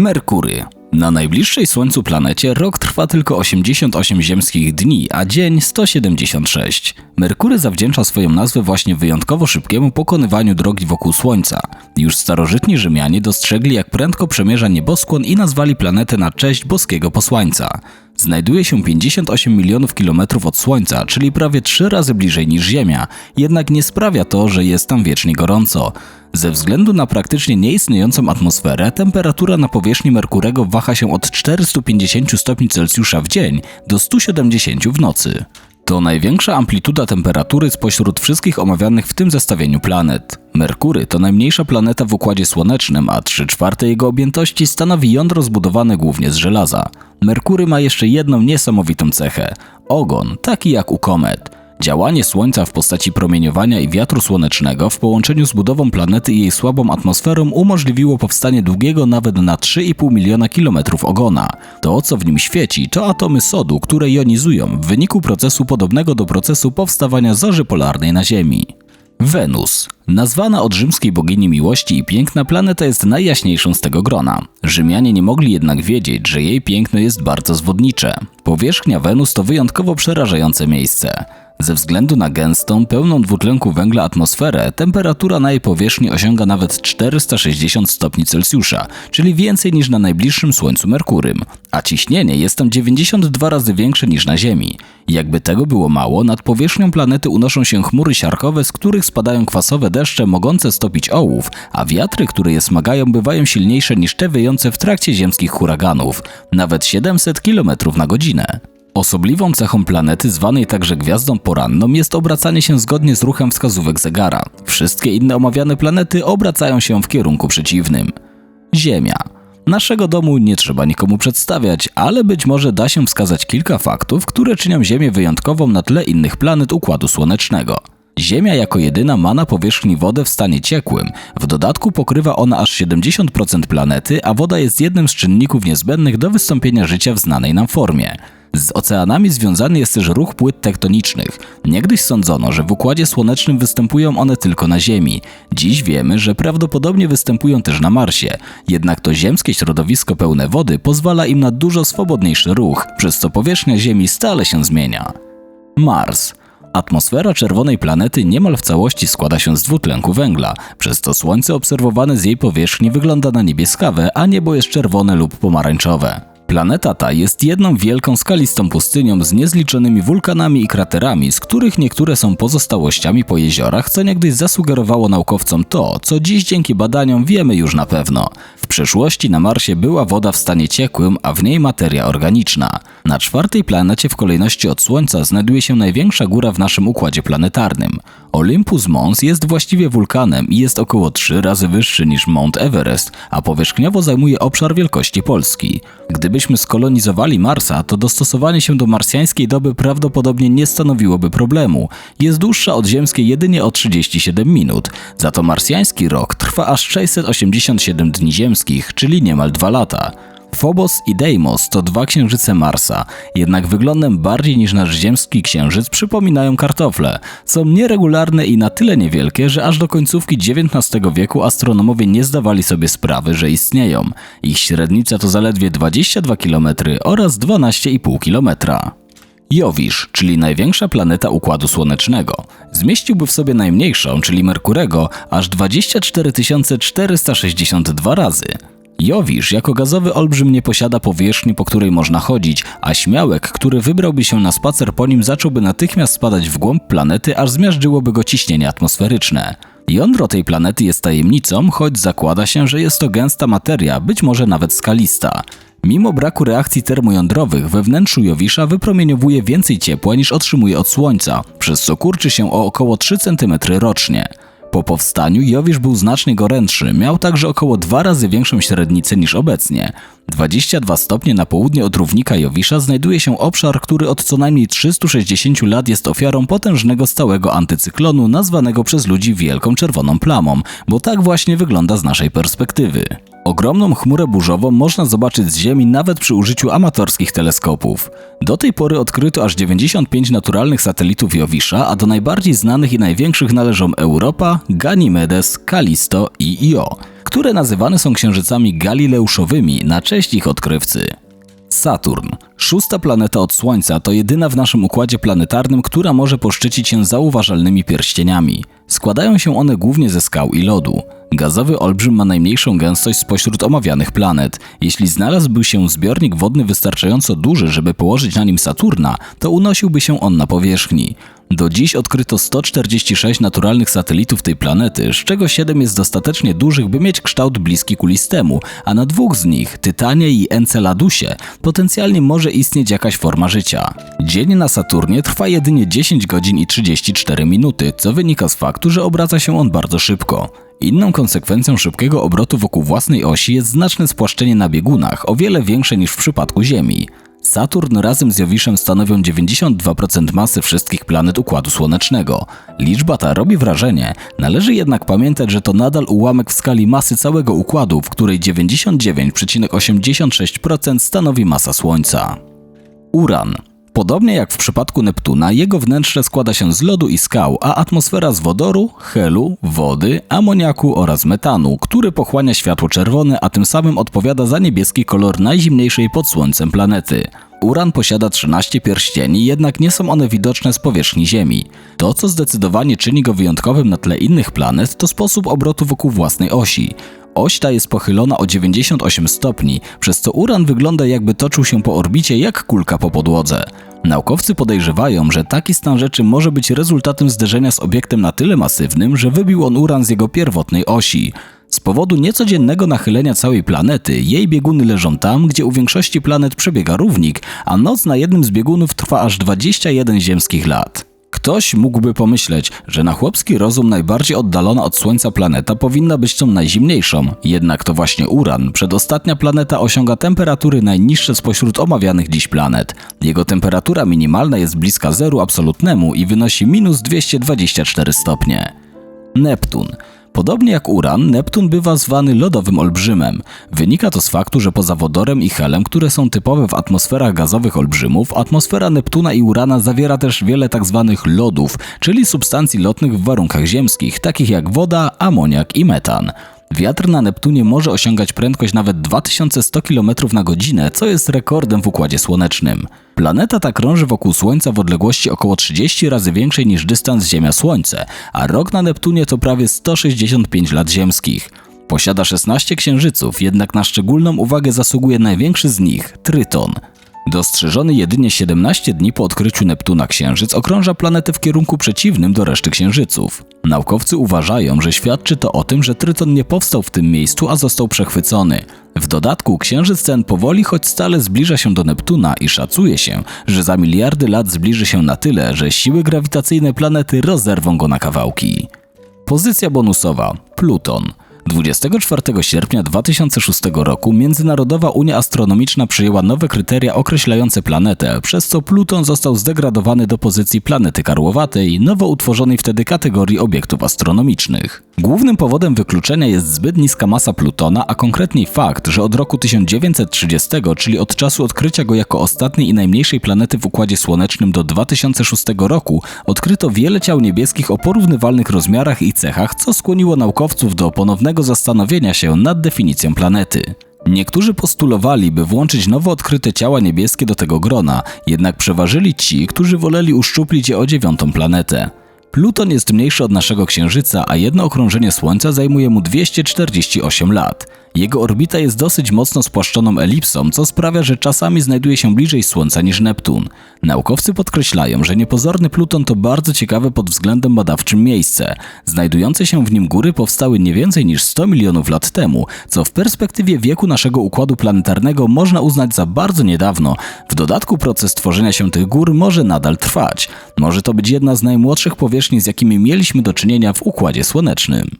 Merkury. Na najbliższej Słońcu planecie rok trwa tylko 88 ziemskich dni, a dzień 176. Merkury zawdzięcza swoją nazwę właśnie wyjątkowo szybkiemu pokonywaniu drogi wokół Słońca. Już starożytni Rzymianie dostrzegli, jak prędko przemierza nieboskłon i nazwali planetę na cześć boskiego posłańca. Znajduje się 58 milionów kilometrów od Słońca, czyli prawie trzy razy bliżej niż Ziemia, jednak nie sprawia to, że jest tam wiecznie gorąco. Ze względu na praktycznie nieistniejącą atmosferę, temperatura na powierzchni Merkurego waha się od 450 stopni Celsjusza w dzień do 170 w nocy. To największa amplituda temperatury spośród wszystkich omawianych w tym zestawieniu planet. Merkury to najmniejsza planeta w Układzie Słonecznym, a 3 czwarte jego objętości stanowi jądro zbudowane głównie z żelaza. Merkury ma jeszcze jedną niesamowitą cechę ogon, taki jak u komet. Działanie Słońca w postaci promieniowania i wiatru słonecznego w połączeniu z budową planety i jej słabą atmosferą umożliwiło powstanie długiego nawet na 3,5 miliona kilometrów ogona. To, co w nim świeci, to atomy sodu, które jonizują w wyniku procesu podobnego do procesu powstawania zorzy polarnej na Ziemi. Wenus. Nazwana od rzymskiej bogini miłości i piękna, planeta jest najjaśniejszą z tego grona. Rzymianie nie mogli jednak wiedzieć, że jej piękno jest bardzo zwodnicze. Powierzchnia Wenus to wyjątkowo przerażające miejsce. Ze względu na gęstą, pełną dwutlenku węgla atmosferę, temperatura na jej powierzchni osiąga nawet 460 stopni Celsjusza, czyli więcej niż na najbliższym Słońcu Merkurym, a ciśnienie jest tam 92 razy większe niż na Ziemi. Jakby tego było mało, nad powierzchnią planety unoszą się chmury siarkowe, z których spadają kwasowe deszcze mogące stopić ołów, a wiatry, które je smagają, bywają silniejsze niż te wyjące w trakcie ziemskich huraganów, nawet 700 km na godzinę. Osobliwą cechą planety, zwanej także gwiazdą poranną, jest obracanie się zgodnie z ruchem wskazówek zegara. Wszystkie inne omawiane planety obracają się w kierunku przeciwnym. Ziemia. Naszego domu nie trzeba nikomu przedstawiać, ale być może da się wskazać kilka faktów, które czynią Ziemię wyjątkową na tle innych planet Układu Słonecznego. Ziemia jako jedyna ma na powierzchni wodę w stanie ciekłym. W dodatku pokrywa ona aż 70% planety, a woda jest jednym z czynników niezbędnych do wystąpienia życia w znanej nam formie. Z oceanami związany jest też ruch płyt tektonicznych. Niegdyś sądzono, że w Układzie Słonecznym występują one tylko na Ziemi. Dziś wiemy, że prawdopodobnie występują też na Marsie. Jednak to ziemskie środowisko pełne wody pozwala im na dużo swobodniejszy ruch, przez co powierzchnia Ziemi stale się zmienia. Mars. Atmosfera czerwonej planety niemal w całości składa się z dwutlenku węgla, przez to Słońce obserwowane z jej powierzchni wygląda na niebieskawe, a niebo jest czerwone lub pomarańczowe. Planeta ta jest jedną wielką skalistą pustynią z niezliczonymi wulkanami i kraterami, z których niektóre są pozostałościami po jeziorach, co niegdyś zasugerowało naukowcom to, co dziś dzięki badaniom wiemy już na pewno. W przeszłości na Marsie była woda w stanie ciekłym, a w niej materia organiczna. Na czwartej planecie w kolejności od Słońca znajduje się największa góra w naszym układzie planetarnym. Olympus Mons jest właściwie wulkanem i jest około 3 razy wyższy niż Mount Everest, a powierzchniowo zajmuje obszar wielkości Polski. Gdybyśmy skolonizowali Marsa, to dostosowanie się do marsjańskiej doby prawdopodobnie nie stanowiłoby problemu. Jest dłuższa od ziemskiej jedynie o 37 minut. Za to marsjański rok trwa aż 687 dni ziemskich, czyli niemal 2 lata. Phobos i Deimos to dwa księżyce Marsa, jednak wyglądem bardziej niż nasz ziemski księżyc przypominają kartofle. Są nieregularne i na tyle niewielkie, że aż do końcówki XIX wieku astronomowie nie zdawali sobie sprawy, że istnieją. Ich średnica to zaledwie 22 km oraz 12,5 km. Jowisz, czyli największa planeta Układu Słonecznego. Zmieściłby w sobie najmniejszą, czyli Merkurego, aż 24 462 razy. Jowisz jako gazowy olbrzym nie posiada powierzchni, po której można chodzić, a śmiałek, który wybrałby się na spacer po nim, zacząłby natychmiast spadać w głąb planety, aż zmiażdżyłoby go ciśnienie atmosferyczne. Jądro tej planety jest tajemnicą, choć zakłada się, że jest to gęsta materia, być może nawet skalista. Mimo braku reakcji termojądrowych we wnętrzu Jowisza wypromieniowuje więcej ciepła niż otrzymuje od Słońca, przez co kurczy się o około 3 cm rocznie. Po powstaniu Jowisz był znacznie gorętszy, miał także około dwa razy większą średnicę niż obecnie. 22 stopnie na południe od równika Jowisza znajduje się obszar, który od co najmniej 360 lat jest ofiarą potężnego stałego antycyklonu nazwanego przez ludzi Wielką Czerwoną Plamą, bo tak właśnie wygląda z naszej perspektywy. Ogromną chmurę burzową można zobaczyć z Ziemi nawet przy użyciu amatorskich teleskopów. Do tej pory odkryto aż 95 naturalnych satelitów Jowisza, a do najbardziej znanych i największych należą Europa, Ganymedes, Kalisto i Io, które nazywane są księżycami galileuszowymi na cześć ich odkrywcy. Saturn, szósta planeta od Słońca, to jedyna w naszym układzie planetarnym, która może poszczycić się zauważalnymi pierścieniami. Składają się one głównie ze skał i lodu. Gazowy olbrzym ma najmniejszą gęstość spośród omawianych planet. Jeśli znalazłby się zbiornik wodny wystarczająco duży, żeby położyć na nim Saturna, to unosiłby się on na powierzchni. Do dziś odkryto 146 naturalnych satelitów tej planety, z czego 7 jest dostatecznie dużych, by mieć kształt bliski kulistemu, a na dwóch z nich, Tytanie i Enceladusie, potencjalnie może istnieć jakaś forma życia. Dzień na Saturnie trwa jedynie 10 godzin i 34 minuty, co wynika z faktu, że obraca się on bardzo szybko. Inną konsekwencją szybkiego obrotu wokół własnej osi jest znaczne spłaszczenie na biegunach, o wiele większe niż w przypadku Ziemi. Saturn razem z Jowiszem stanowią 92% masy wszystkich planet Układu Słonecznego. Liczba ta robi wrażenie, należy jednak pamiętać, że to nadal ułamek w skali masy całego układu, w której 99,86% stanowi masa Słońca. Uran Podobnie jak w przypadku Neptuna, jego wnętrze składa się z lodu i skał, a atmosfera z wodoru, helu, wody, amoniaku oraz metanu, który pochłania światło czerwone, a tym samym odpowiada za niebieski kolor najzimniejszej pod Słońcem planety. Uran posiada 13 pierścieni, jednak nie są one widoczne z powierzchni Ziemi. To, co zdecydowanie czyni go wyjątkowym na tle innych planet, to sposób obrotu wokół własnej osi. Oś ta jest pochylona o 98 stopni, przez co Uran wygląda jakby toczył się po orbicie jak kulka po podłodze. Naukowcy podejrzewają, że taki stan rzeczy może być rezultatem zderzenia z obiektem na tyle masywnym, że wybił on Uran z jego pierwotnej osi. Z powodu niecodziennego nachylenia całej planety, jej bieguny leżą tam, gdzie u większości planet przebiega równik, a noc na jednym z biegunów trwa aż 21 ziemskich lat. Ktoś mógłby pomyśleć, że na chłopski rozum najbardziej oddalona od Słońca planeta powinna być tą najzimniejszą, jednak to właśnie Uran, przedostatnia planeta osiąga temperatury najniższe spośród omawianych dziś planet. Jego temperatura minimalna jest bliska zeru absolutnemu i wynosi minus 224 stopnie. Neptun Podobnie jak Uran, Neptun bywa zwany lodowym olbrzymem. Wynika to z faktu, że poza wodorem i helem, które są typowe w atmosferach gazowych olbrzymów, atmosfera Neptuna i Urana zawiera też wiele tzw. Tak lodów, czyli substancji lotnych w warunkach ziemskich, takich jak woda, amoniak i metan. Wiatr na Neptunie może osiągać prędkość nawet 2100 km na godzinę, co jest rekordem w Układzie Słonecznym. Planeta ta krąży wokół Słońca w odległości około 30 razy większej niż dystans Ziemia-Słońce, a rok na Neptunie to prawie 165 lat ziemskich. Posiada 16 księżyców, jednak na szczególną uwagę zasługuje największy z nich Tryton. Dostrzeżony jedynie 17 dni po odkryciu Neptuna Księżyc okrąża planetę w kierunku przeciwnym do reszty księżyców. Naukowcy uważają, że świadczy to o tym, że Tryton nie powstał w tym miejscu, a został przechwycony. W dodatku księżyc ten powoli, choć stale zbliża się do Neptuna i szacuje się, że za miliardy lat zbliży się na tyle, że siły grawitacyjne planety rozerwą go na kawałki. Pozycja bonusowa Pluton. 24 sierpnia 2006 roku Międzynarodowa Unia Astronomiczna przyjęła nowe kryteria określające planetę, przez co Pluton został zdegradowany do pozycji planety karłowatej, nowo utworzonej wtedy kategorii obiektów astronomicznych. Głównym powodem wykluczenia jest zbyt niska masa Plutona, a konkretniej fakt, że od roku 1930, czyli od czasu odkrycia go jako ostatniej i najmniejszej planety w Układzie Słonecznym do 2006 roku, odkryto wiele ciał niebieskich o porównywalnych rozmiarach i cechach, co skłoniło naukowców do ponownego zastanowienia się nad definicją planety. Niektórzy postulowali, by włączyć nowo odkryte ciała niebieskie do tego grona, jednak przeważyli ci, którzy woleli uszczuplić je o dziewiątą planetę. Pluton jest mniejszy od naszego Księżyca, a jedno okrążenie Słońca zajmuje mu 248 lat. Jego orbita jest dosyć mocno spłaszczoną elipsą, co sprawia, że czasami znajduje się bliżej Słońca niż Neptun. Naukowcy podkreślają, że niepozorny Pluton to bardzo ciekawe pod względem badawczym miejsce. Znajdujące się w nim góry powstały nie więcej niż 100 milionów lat temu, co w perspektywie wieku naszego układu planetarnego można uznać za bardzo niedawno. W dodatku proces tworzenia się tych gór może nadal trwać. Może to być jedna z najmłodszych powierzchni, z jakimi mieliśmy do czynienia w Układzie Słonecznym.